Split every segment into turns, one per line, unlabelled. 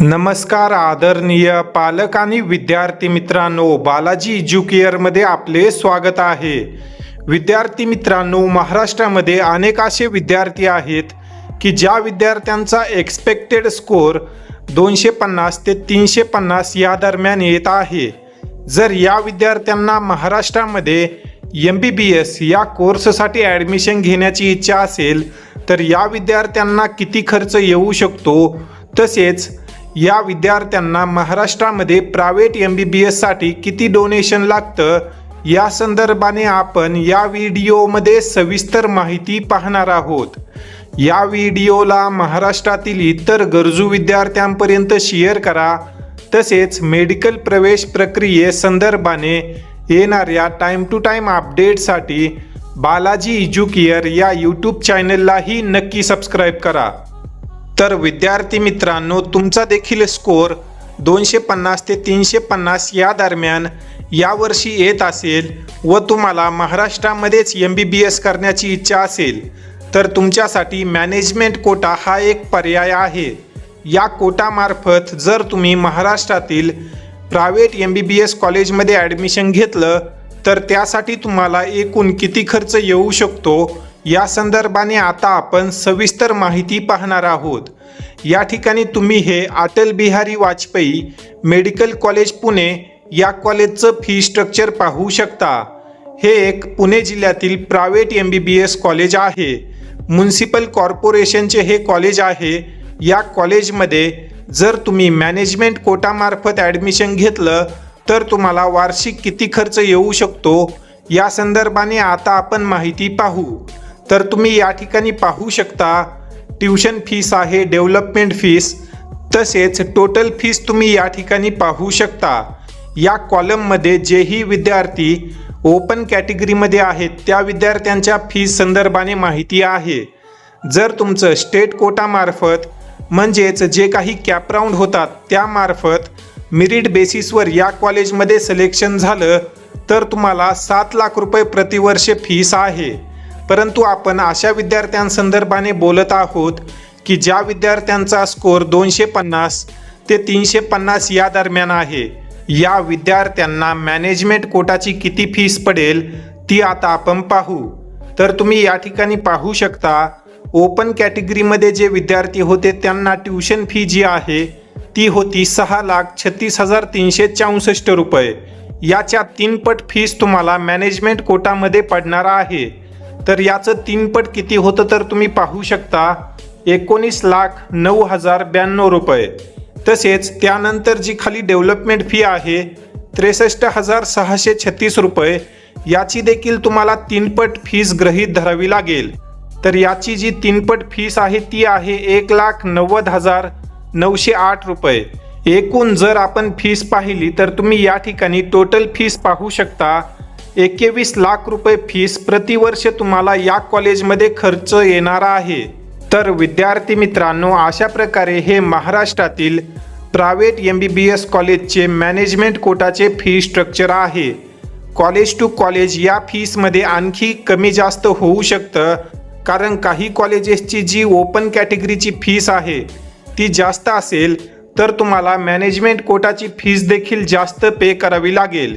नमस्कार आदरणीय पालक आणि विद्यार्थी मित्रांनो बालाजी एज्युकेअरमध्ये आपले स्वागत आहे. विद्यार्थी मित्रांनो महाराष्ट्रामध्ये अनेक असे विद्यार्थी आहेत की ज्या विद्यार्थ्यांचा एक्सपेक्टेड स्कोर दोनशे पन्नास ते तीनशे पन्नास या दरम्यान येत आहे. जर या विद्यार्थ्यांना महाराष्ट्रामध्ये एम बी बी एस या कोर्ससाठी ॲडमिशन घेण्याची इच्छा असेल तर या विद्यार्थ्यांना किती खर्च येऊ शकतो? तसेच या विद्यार्थ्यांना महाराष्ट्रामध्ये प्रायव्हेट एम बी बी एससाठी किती डोनेशन लागतं? या संदर्भाने आपण या व्हिडिओमध्ये सविस्तर माहिती पाहणार आहोत. या व्हिडिओला महाराष्ट्रातील इतर गरजू विद्यार्थ्यांपर्यंत शेअर करा. तसेच मेडिकल प्रवेश प्रक्रियेसंदर्भाने येणाऱ्या टाईम टू टाईम अपडेटसाठी बालाजी इज्युकेअर या यूट्यूब चॅनललाही नक्की सबस्क्राईब करा. तर विद्यार्थी मित्रांनो तुमचा देखील स्कोअर दोनशे पन्नास ते तीनशे पन्नास या दरम्यान यावर्षी येत असेल व तुम्हाला महाराष्ट्रामध्येच एम बी बी एस करण्याची इच्छा असेल तर तुमच्यासाठी मॅनेजमेंट कोटा हा एक पर्याय आहे. या कोटामार्फत जर तुम्ही महाराष्ट्रातील private M B B S कॉलेजमध्ये ॲडमिशन घेतलं तर त्यासाठी तुम्हाला एकूण किती खर्च येऊ शकतो या संदर्भाने आता आपण सविस्तर माहिती पाहणार आहोत. या ठिकाणी तुम्ही हे अटल बिहारी वाजपेयी मेडिकल कॉलेज पुणे या कॉलेजचं फी स्ट्रक्चर पाहू शकता. हे एक पुणे जिल्ह्यातील private M B B S college आहे. म्युन्सिपल कॉर्पोरेशनचे हे कॉलेज आहे. या कॉलेजमध्ये जर तुम्ही मॅनेजमेंट कोटामार्फत ॲडमिशन घेतलं तर तुम्हाला वार्षिक किती खर्च येऊ शकतो? या संदर्भाने आता आपण माहिती पाहू. तर तुम्ही या ठिकाणी पाहू शकता ट्युशन फीस आहे डेव्हलपमेंट फीस तसेच टोटल फीस तुम्ही या ठिकाणी पाहू शकता. या कॉलममध्ये जेही विद्यार्थी ओपन कॅटेगरीमध्ये आहेत त्या विद्यार्थ्यांच्या फीस संदर्भाने माहिती आहे. जर तुमचं स्टेट कोटामार्फत म्हणजेच जे काही कॅपराऊंड होतात त्यामार्फत मिरिट बेसिसवर या कॉलेजमध्ये सिलेक्शन झालं तर तुम्हाला सात लाख रुपये प्रतिवर्ष फीस आहे. परंतु आपण अशा विद्यार्थ्यांसंदर्भाने बोलत आहोत की ज्या विद्यार्थ्यांचा स्कोर दोनशे पन्नास ते तीनशे पन्नास या दरम्यान आहे या विद्यार्थ्यांना मॅनेजमेंट कोटाची किती फीस पडेल ती आता आपण पाहू. तर तुम्ही या ठिकाणी पाहू शकता ओपन कॅटेगरीमध्ये जे विद्यार्थी होते त्यांना ट्युशन फी जी आहे ती होती सहा लाख छत्तीस हजार तीनशे चौसष्ट रुपये. याच्या तीनपट फीस तुम्हाला मॅनेजमेंट कोटामध्ये पडणार आहे. तर याचं तीनपट किती होतं तर तुम्ही पाहू शकता. एकोणीस लाख नऊ हजार ब्याण्णव रुपये. तसेच त्यानंतर जी खाली डेव्हलपमेंट फी आहे त्रेसष्ट हजार सहाशे छत्तीस रुपये याची देखील तुम्हाला तीनपट फीस गृहीत धरावी लागेल. तर याची जी तीनपट फीस आहे ती आहे एक लाख नव्वद हजार नऊशे आठ रुपये. एकूण जर आपण फीस पाहिली तर तुम्ही या ठिकाणी टोटल फीस पाहू शकता. एकवीस लाख रुपये फीस प्रतिवर्ष तुम्हाला या कॉलेजमध्ये खर्च येणार आहे. तर विद्यार्थी मित्रांनो अशा प्रकारे हे महाराष्ट्रातील private M B B S कॉलेजचे मॅनेजमेंट कोटाचे फी स्ट्रक्चर आहे. कॉलेज टू कॉलेज या फीसमध्ये आणखी कमी जास्त होऊ शकतं कारण काही कॉलेजेसची जी ओपन कॅटेगरीची फीस आहे ती जास्त असेल तर तुम्हाला मॅनेजमेंट कोटाची फीस देखील जास्त पे करावी लागेल.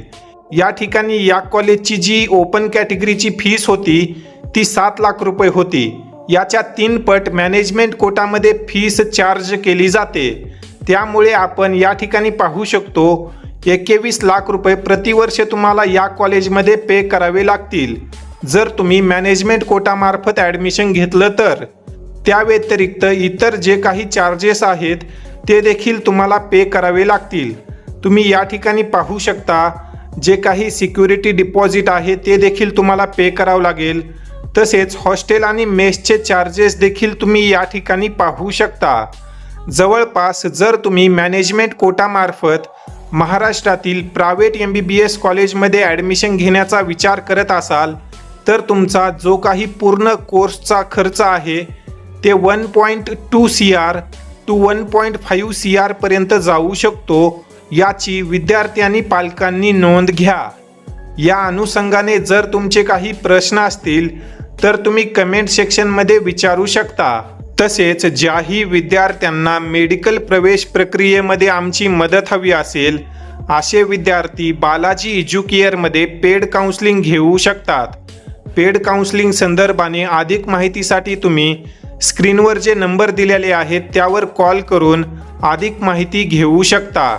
या ठिकाणी या कॉलेजची जी ओपन कॅटेगरीची फीस होती ती सात लाख रुपये होती. याच्या तीन पट मॅनेजमेंट कोटामध्ये फीस चार्ज केली जाते. त्यामुळे आपण या ठिकाणी पाहू शकतो एकवीस लाख रुपये प्रतिवर्ष तुम्हाला या कॉलेजमध्ये पे करावे लागतील. जर तुम्ही मॅनेजमेंट कोटामार्फत ॲडमिशन घेतलं तर. त्या व्यतिरिक्त इतर जे काही चार्जेस आहेत ते देखील तुम्हाला पे करावे लागतील. तुम्ही या ठिकाणी पाहू शकता जे काही सिक्युरिटी डिपॉझिट आहे ते देखील तुम्हाला पे करावं लागेल. तसेच हॉस्टेल आणि मेसचे चार्जेस देखील तुम्ही या ठिकाणी पाहू शकता. जवळपास जर तुम्ही मॅनेजमेंट कोटामार्फत महाराष्ट्रातील private M B B S कॉलेजमध्ये ॲडमिशन घेण्याचा विचार करत असाल तर तुमचा जो काही पूर्ण कोर्सचा खर्च आहे ते one point two C R to one point five C आरपर्यंत जाऊ शकतो. याची विद्यार्थी आणि पालकांनी नोंद घ्या. या अनुषंगाने जर तुमचे काही प्रश्न असतील तर तुम्ही कमेंट सेक्शनमध्ये विचारू शकता. तसेच ज्याही विद्यार्थ्यांना मेडिकल प्रवेश प्रक्रियेमध्ये आमची मदत हवी असेल असे विद्यार्थी बालाजी एज्युकेअरमध्ये पेड काउन्सलिंग घेऊ शकतात. पेड काउन्सलिंग संदर्भाने अधिक माहितीसाठी तुम्ही स्क्रीनवर जे नंबर दिलेले आहेत त्यावर कॉल करून अधिक माहिती घेऊ शकता.